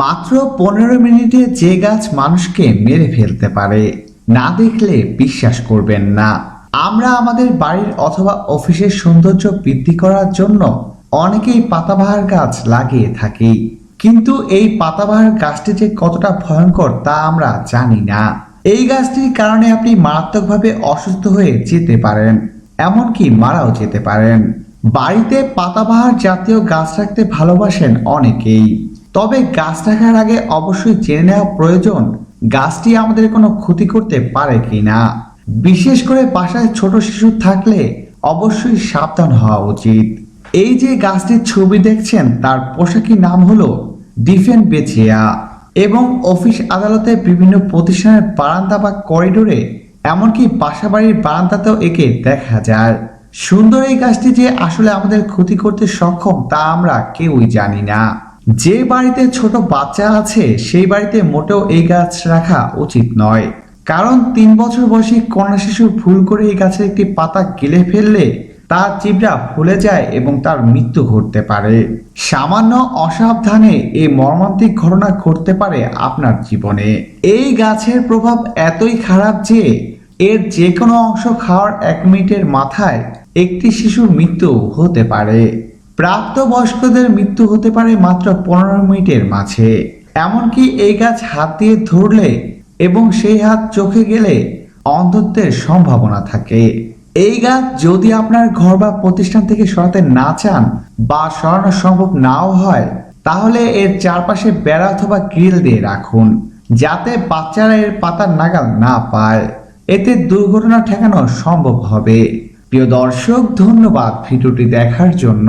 মাত্র পনেরো মিনিটে যে গাছ মানুষকে মেরে ফেলতে পারে, না দেখলে বিশ্বাস করবেন না। আমরা আমাদের বাড়ির অথবা অফিসের সৌন্দর্য বৃদ্ধি করার জন্য অনেকেই পাতাবাহার গাছ লাগিয়ে থাকি। কিন্তু এই পাতাবাহার গাছটি যে কতটা ভয়ঙ্কর তা আমরা জানি না। এই গাছটির কারণে আপনি মারাত্মকভাবে অসুস্থ হয়ে যেতে পারেন, এমনকি মারাও যেতে পারেন। বাড়িতে পাতাবাহার জাতীয় গাছ রাখতে ভালোবাসেন অনেকেই। তবে গাছ রাখার আগে অবশ্যই জেনে নেওয়া প্রয়োজন, গাছটি আমাদের কোনো ক্ষতি করতে পারে কিনা। বিশেষ করে বাসায় ছোট শিশু থাকলে অবশ্যই সাবধান হওয়া উচিত। এই যে গাছটির ছবি দেখছেন, তার পোশাকি নাম হলো ডিফেন বেচিয়া এবং অফিস আদালতে বিভিন্ন প্রতিষ্ঠানের বারান্দা বা করিডোরে, এমনকি বাসা বাড়ির বারান্দাতেও একে দেখা যায়। সুন্দর এই গাছটি যে আসলে আমাদের ক্ষতি করতে সক্ষম, তা আমরা কেউই জানি না। যে বাড়িতে ছোট বাচ্চা আছে, সেই বাড়িতে মোটেও এই গাছ রাখা উচিত নয়। কারণ তিন বছর বয়সী কন্যা শিশু ভুল করে এই গাছের একটি পাতা গিলে ফেললে তার চিবড়া ফুলে যায় এবং তার মৃত্যু ঘটতে পারে। সামান্য অসাবধানে এই মর্মান্তিক ঘটনা ঘটতে পারে আপনার জীবনে। এই গাছের প্রভাব এতই খারাপ যে এর যে কোনো অংশ খাওয়ার এক মিনিটের মাথায় একটি শিশুর মৃত্যু হতে পারে। প্রাপ্তবয়স্কদের মৃত্যু হতে পারে মাত্র পনেরো মিনিটের মাঝে। এমনকি এই গাছ হাত দিয়ে ধরলে এবং সেই হাত চোখে গেলে অন্ধত্বের সম্ভাবনা থাকে। এই গাছ যদি আপনার ঘর বা প্রতিষ্ঠান থেকে সরাতে না চান বা সরানো সম্ভব নাও হয়, তাহলে এর চারপাশে বেড়া অথবা গ্রিল দিয়ে রাখুন, যাতে বাচ্চারা এর পাতার নাগাল না পায়। এতে দুর্ঘটনা ঠেকানো সম্ভব হবে। প্রিয় দর্শক, ধন্যবাদ ভিডিওটি দেখার জন্য।